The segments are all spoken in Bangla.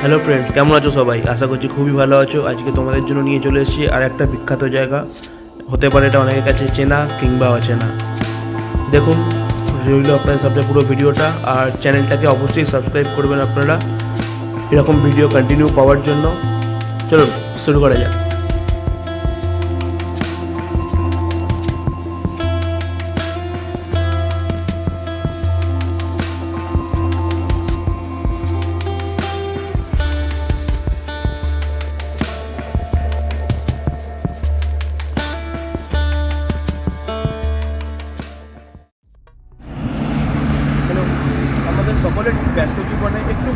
হ্যালো ফ্রেন্ডস কেমন আছো সবাই? আশা করছি খুবই ভালো আছো। আজকে তোমাদের জন্য নিয়ে চলে এসেছি আর একটা বিখ্যাত জায়গা। হতে পারে এটা অনেকের কাছে চেনা কিংবা অচেনা। দেখুন, রইল আপনাদের সামনে পুরো ভিডিওটা। আর চ্যানেলটাকে অবশ্যই সাবস্ক্রাইব করবেন আপনারা। এরকম ভিডিও কন্টিনিউ পাওয়ার জন্য। চলুন, শুরু করা যাক।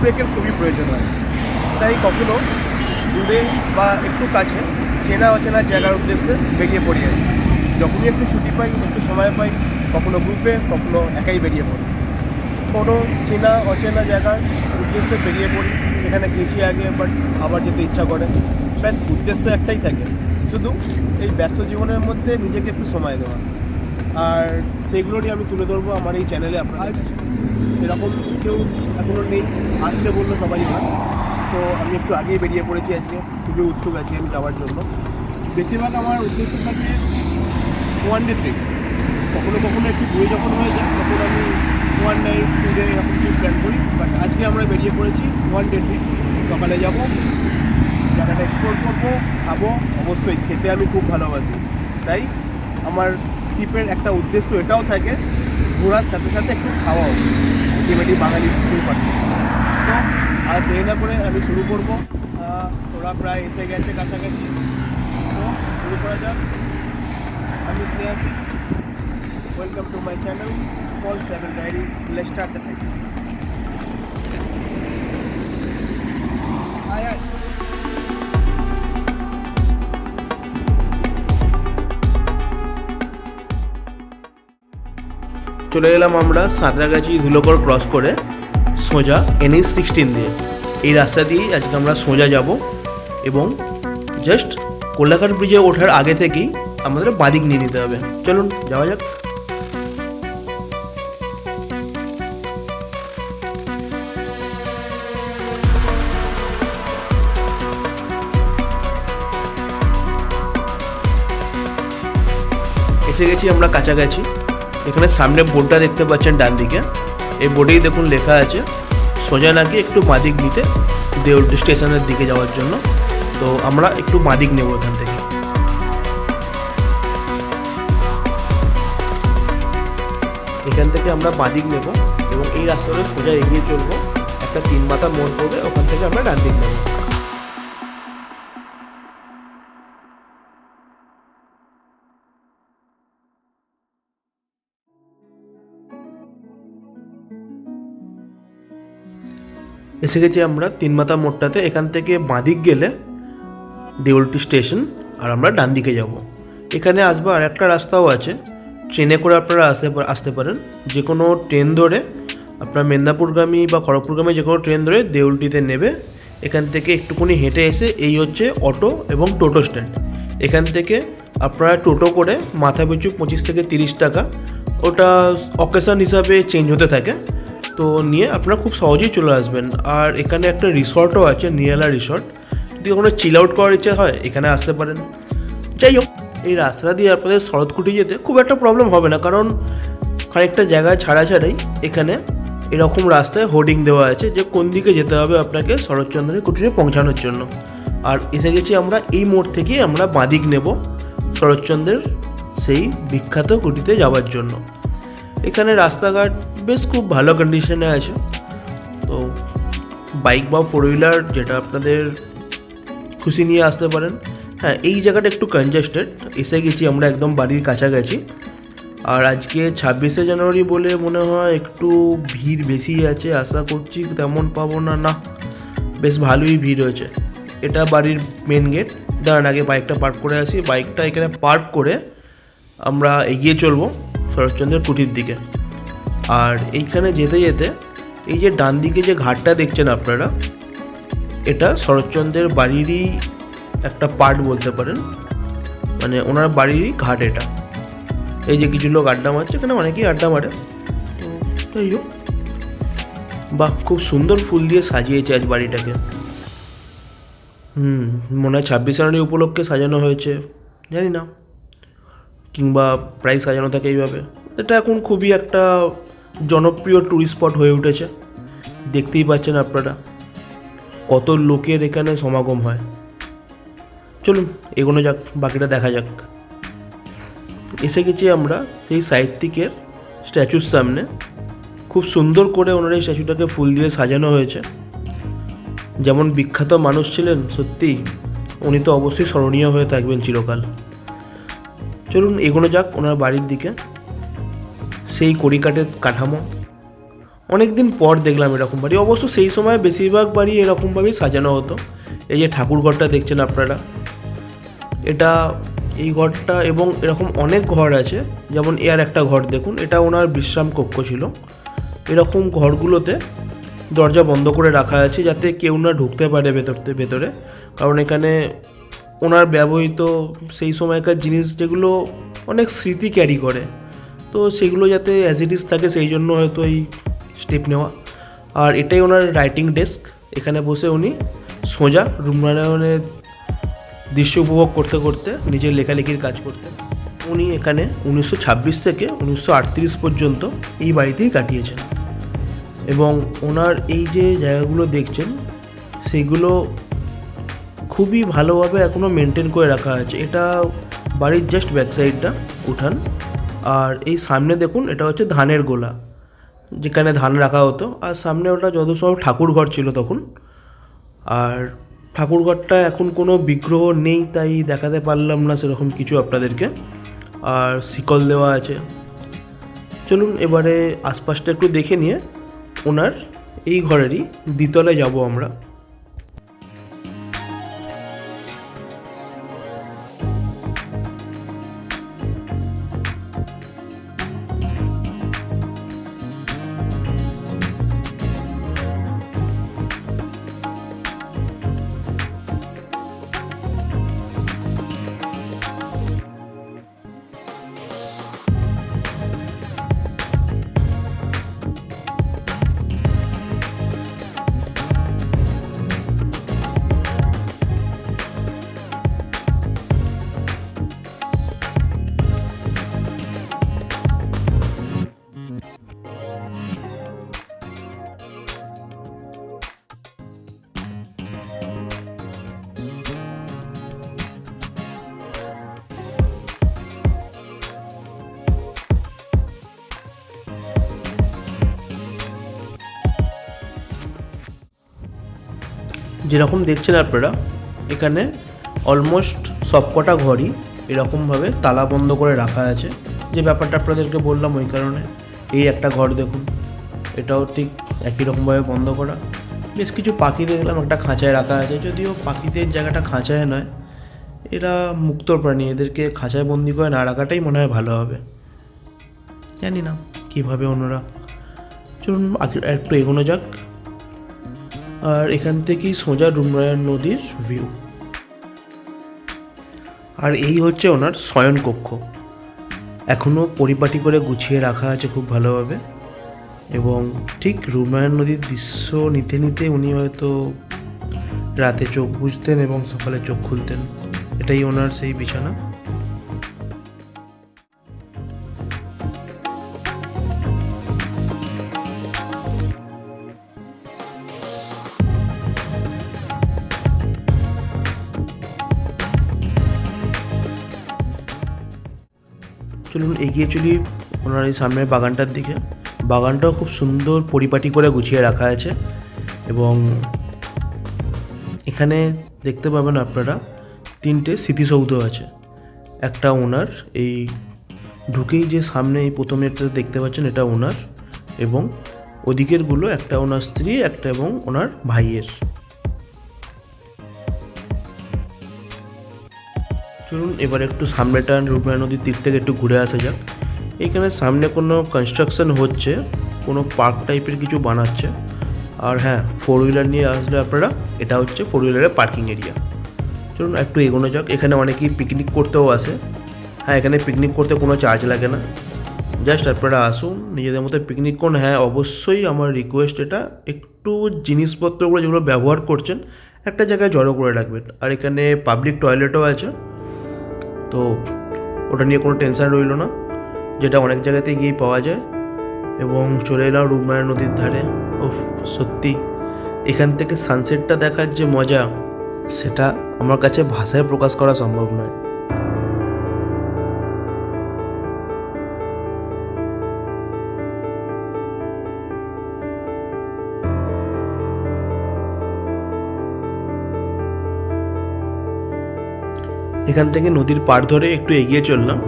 ব্রেকের খুবই প্রয়োজন হয়। তাই কখনো দূরে বা একটু কাছে চেনা অচেনা জায়গার উদ্দেশ্যে বেরিয়ে পড়ি আমি। যখনই একটু ছুটি পাই, একটু সময় পাই, কখনো গ্রুপে কখনো একাই বেরিয়ে পড়ি। কোনো চেনা অচেনা জায়গার উদ্দেশ্যে বেরিয়ে পড়ি। এখানে গেছি আগে বাট আবার যেতে ইচ্ছা করে। ব্যাস, উদ্দেশ্য একটাই থাকে। শুধু এই ব্যস্ত জীবনের মধ্যে নিজেকে একটু সময় দেওয়া। আর সেগুলোরই আমি তুলে ধরবো আমার এই চ্যানেলে আপনার সেরকম কেউ এখনও নেই, আসতে বলল সবাই না তো আমি একটু আগেই বেরিয়ে পড়েছি আজকে, খুবই উৎসুক আছি আমি যাওয়ার জন্য। বেশিরভাগ আমার উদ্দেশ্য থাকে ওয়ান ডে ট্রিপ কখনো কখনো একটু দূরে যখন হয়ে যায়, তখন আমি ওয়ান নাইট টু ডে এরকম ট্রিপ প্ল্যান করি। বাট আজকে আমরা বেরিয়ে পড়েছি ওয়ান ডে ট্রিপ সকালে যাব, জায়গাটা এক্সপ্লোর করব, খাব, অবশ্যই খেতে আমি খুব ভালোবাসি। তাই আমার ট্রিপের একটা উদ্দেশ্য এটাও থাকে, ঘোরার সাথে সাথে একটু খাওয়াও। আলটিমেটলি বাঙালি শুরু পাচ্ছি। তো, আর দেরি না করে আমি শুরু করব। ওরা প্রায় এসে গেছে কাছাকাছি। তো, শুরু করা যাক। আমি Snehashis. Welcome to my channel Paul's travel diaries let start the আয় আয় চলে গেলাম আমরা সাঁতরাগাছি ধুলোকর ক্রস করে সোজা এনএস সিক্সটিন দিয়ে। এই রাস্তা দিয়েই আজকে আমরা সোজা যাব এবং জাস্ট কোলাঘাট ব্রিজে ওঠার আগে থেকেই আমাদের বাদিক নিয়ে নিতে হবে। চলুন, যাওয়া যাক। এসে গেছি আমরা কাছাকাছি। এখানে সামনে বোর্ডটা দেখতে পাচ্ছেন ডান দিকে। এই বোর্ডেই দেখুন লেখা আছে, সোজা নাকি একটু মাদিক নিতে, দেউলটি স্টেশনের দিকে যাওয়ার জন্য। তো আমরা একটু মাদিক নেব এখান থেকে। এখান থেকে আমরা বাদিক নেব এবং এই রাস্তাটা সোজা এগিয়ে চলবো। একটা তিন মাথা মোড় পড়বে, ওখান থেকে আমরা ডান দিক নেব। এসে গেছি আমরা তিন মাথা মোড়টাতে। এখান থেকে বাঁদিক গেলে দেউলটি স্টেশন আর আমরা ডান দিকে যাব। এখানে আসবার আর একটা রাস্তাও আছে। ট্রেনে করে আপনারা আসতে আসতে পারেন। যে কোনো ট্রেন ধরে আপনার মেদিনীপুরগামী বা খড়গপুরগামী যে কোনো ট্রেন ধরে দেউলটিতে নেবে। এখান থেকে একটুখানি হেঁটে এসে এই হচ্ছে অটো এবং টোটো স্ট্যান্ড। এখান থেকে আপনারা টোটো করে মাথা পিছু পঁচিশ থেকে তিরিশ টাকা। ওটা অকেশন হিসাবে চেঞ্জ হতে থাকে। তো নিয়ে আপনারা খুব সহজেই চলে আসবেন। আর এখানে একটা রিসর্টও আছে নিয়ালা রিসর্ট। যদি কোনো চিল আউট করার ইচ্ছে হয়, এখানে আসতে পারেন। যাই হোক, এই রাস্তা দিয়ে আপনাদের শরৎকুটি যেতে খুব একটা প্রবলেম হবে না, কারণ খানিকটা জায়গা ছাড়া ছাড়াই এখানে এরকম রাস্তায় হোর্ডিং দেওয়া আছে, যে কোন দিকে যেতে হবে আপনাকে শরৎচন্দ্রের কুটিরে পৌঁছানোর জন্য। আর এসে গেছি আমরা, এই মোড় থেকেই আমরা বাঁদিক নেব শরৎচন্দ্রের সেই বিখ্যাত কুটিতে যাওয়ার জন্য। এখানে রাস্তাঘাট বেশ খুব ভালো কন্ডিশনে আছে। তো বাইক বা ফোর হুইলার যেটা আপনাদের খুশি নিয়ে আসতে পারেন। হ্যাঁ এই জায়গাটা একটু কনজেস্টেড এসে গেছি আমরা একদম বাড়ির কাছাকাছি। আর আজকে ছাব্বিশে জানুয়ারি বলে মনে হয় একটু ভিড় বেশি আছে। আশা করছি তেমন পাবো না। না, বেশ ভালোই ভিড় হয়েছে। এটা বাড়ির মেন গেট দাঁড়ান, আগে বাইকটা পার্ক করে আসি। বাইকটা এখানে পার্ক করে আমরা এগিয়ে চলবো। শরৎচন্দ্রের কুটির দিকে। আর এইখানে যেতে যেতে এই যে ডান দিকে যে ঘাটটা দেখছেন আপনারা, এটা শরৎচন্দ্রের বাড়িরই একটা পার্ট বলতে পারেন। মানে ওনার বাড়িরই ঘাট এটা। এই যে কিছু লোক আড্ডা মারছে, এখানে অনেকেই আড্ডা মারে। তো হোক, বাহ, খুব সুন্দর ফুল দিয়ে সাজিয়েছে আজ বাড়িটাকে। হুম, মনে হয় ছাব্বিশ জানুয়ারি উপলক্ষে সাজানো হয়েছে, জানি না। কিংবা প্রায় সাজানো থাকে এইভাবে। এটা এখন খুবই একটা জনপ্রিয় ট্যুরিস্ট স্পট হয়ে উঠেছে। দেখতেই পাচ্ছেন আপনারা কত লোকের এখানে সমাগম হয়। চলুন, এগোনো যাক, বাকিটা দেখা যাক। এসে গেছি আমরা সেই সাহিত্যিকের স্ট্যাচুর সামনে। খুব সুন্দর করে ওনার এই স্ট্যাচুটাকে ফুল দিয়ে সাজানো হয়েছে। যেমন বিখ্যাত মানুষ ছিলেন সত্যি উনি তো অবশ্যই স্মরণীয় হয়ে থাকবেন চিরকাল। চলুন এগোনো যাক ওনার বাড়ির দিকে। সেই কড়িকাঠের কাঠামো। অনেক দিন পর দেখলাম এরকম বাড়ি। অবশ্য সেই সময় বেশিরভাগ বাড়ি এরকমভাবেই সাজানো হতো। এই যে ঠাকুর ঘরটা দেখছেন আপনারা। এটা এই ঘরটা এবং এরকম অনেক ঘর আছে। যেমন এর একটা ঘর দেখুন, এটা ওনার বিশ্রাম কক্ষ ছিল। এরকম ঘরগুলোতে দরজা বন্ধ করে রাখা আছে যাতে কেউ না ঢুকতে পারে ভেতর ভেতরে। কারণ এখানে ওনার ব্যবহৃত সেই সময়কার জিনিস যেগুলো অনেক স্মৃতি ক্যারি করে। তো সেগুলো যাতে অ্যাজ ইট ইজ থাকে সেই জন্য হয়তো এই স্টেপ নেওয়া। আর এটাই ওনার রাইটিং ডেস্ক এখানে বসে উনি সোজা রূপনারায়ণের দৃশ্য উপভোগ করতে করতে নিজের লেখালেখির কাজ করতেন উনি এখানে উনিশশো ছাব্বিশ থেকে উনিশশো আটত্রিশ পর্যন্ত এই বাড়িতেই কাটিয়েছেন। এবং ওনার এই যে জায়গাগুলো দেখছেন, সেগুলো খুবই ভালোভাবে এখনও মেনটেন করে রাখা আছে। এটা বাড়ির জাস্ট ব্যাক সাইডটা উঠান। আর এই সামনে দেখুন, এটা হচ্ছে ধানের গোলা, যেখানে ধান রাখা হতো। আর সামনে ওটা যত সব ঠাকুর ঘর ছিল তখন। আর ঠাকুরঘরটা এখন কোনো বিগ্রহ নেই, তাই দেখাতে পারলাম না সেরকম কিছু আপনাদেরকে। আর শিকল দেওয়া আছে। চলুন এবারে আশপাশটা একটু দেখে নিয়ে ওনার এই ঘরেরই দ্বিতলায় যাব আমরা। যেরকম দেখছেন আপনারা, এখানে অলমোস্ট সবকটা ঘরই এরকমভাবে তালা বন্ধ করে রাখা আছে। যে ব্যাপারটা আপনাদেরকে বললাম ওই কারণে। এই একটা ঘর দেখুন, এটাও ঠিক একই রকমভাবে বন্ধ করা। বেশ কিছু পাখি দেখলাম, একটা খাঁচায় রাখা আছে। যদিও পাখিদের জায়গাটা খাঁচায় নয়, এরা মুক্ত প্রাণী, এদেরকে খাঁচায় বন্দি করে না রাখাটাই মনে হয় ভালো হবে। জানি না, কীভাবে অন্যরা। চলুন একটু এগোনো যাক। আর এখান থেকেই সোজা রূপনারায়ণ নদীর ভিউ আর এই হচ্ছে ওনার শয়ন কক্ষ। এখনও পরিপাটি করে গুছিয়ে রাখা আছে খুব ভালোভাবে। এবং ঠিক রূপনারায়ণ নদীর দৃশ্য নিতে নিতে উনি হয়তো রাতে চোখ বুঝতেন এবং সকালে চোখ খুলতেন। এটাই ওনার সেই বিছানা। চলুন এগিয়ে চলি ওনার এই সামনের বাগানটার দিকে। বাগানটাও খুব সুন্দর পরিপাটি করে গুছিয়ে রাখা আছে এবং এখানে দেখতে পাবেন আপনারা তিনটে স্মৃতিসৌধ আছে। একটা ওনার, এই ঢুকেই যে সামনে এই প্রথম এটা দেখতে পাচ্ছেন এটা ওনার এবং ওদিকেরগুলো একটা ওনার স্ত্রী, একটা এবং ওনার ভাইয়ের। চলুন, এবার একটু সামনেটা রূপনারায়ণ নদীর তীর থেকে একটু ঘুরে আসা যাক। এখানে সামনে কোনো কনস্ট্রাকশন হচ্ছে, কোনো পার্ক টাইপের কিছু বানাচ্ছে। আর হ্যাঁ ফোর হুইলার নিয়ে আসলে আপনারা, এটা হচ্ছে ফোর হুইলারের পার্কিং এরিয়া চলুন, একটু এগোনো যাক। এখানে অনেকেই পিকনিক করতেও আসে। হ্যাঁ এখানে পিকনিক করতে কোনো চার্জ লাগে না। জাস্ট আপনারা আসুন, নিজেদের মতো পিকনিক করুন। হ্যাঁ অবশ্যই আমার রিকোয়েস্ট এটা, একটু জিনিসপত্রগুলো যেগুলো ব্যবহার করছেন, একটা জায়গায় জড়ো করে রাখবেন। আর এখানে পাবলিক টয়লেটও আছে। তো ওটা নিয়ে কোনো টেনশান রইল না। যেটা অনেক জায়গাতেই গিয়ে পাওয়া যায়। এবং চলে এলাম রূপনারায়ণ নদীর ধারে। ও সত্যি। এখান থেকে সানসেটটা দেখার যে মজা, সেটা আমার কাছে ভাষায় প্রকাশ করা সম্ভব নয়। এখান থেকে নদীর পাড় ধরে একটু এগিয়ে চললাম।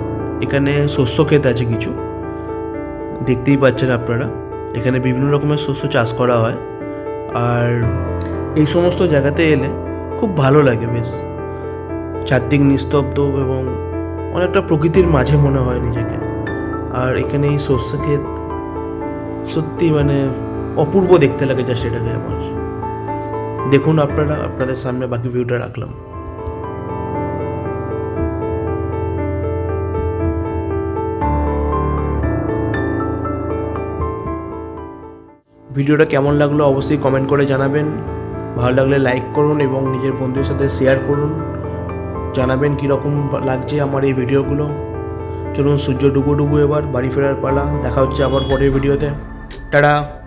এখানে শস্য ক্ষেত আছে কিছু। দেখতেই পাচ্ছেন আপনারা, এখানে বিভিন্ন রকমের শস্য চাষ করা হয়। আর এই সমস্ত জায়গাতে এলে খুব ভালো লাগে বেশ। চারদিক নিস্তব্ধ এবং অনেকটা প্রকৃতির মাঝে মনে হয় নিজেকে। আর এখানে এই শস্য ক্ষেত সত্যি মানে অপূর্ব দেখতে লাগে যা সেটাকে আমার। দেখুন আপনারা, আপনাদের সামনে বাকি ভিউটা রাখলাম। ভিডিওটা কেমন লাগল অবশ্যই কমেন্ট করে জানাবেন। ভালো লাগলে লাইক করুন এবং নিজের বন্ধুদের সাথে শেয়ার করুন। জানাবেন কীরকম লাগছে আমার এই ভিডিওগুলো। চলুন সূর্য ডুবো ডুবো এবার, বাড়ি ফেরার পালা। দেখা হচ্ছে আবার পরের ভিডিওতে। টাটা!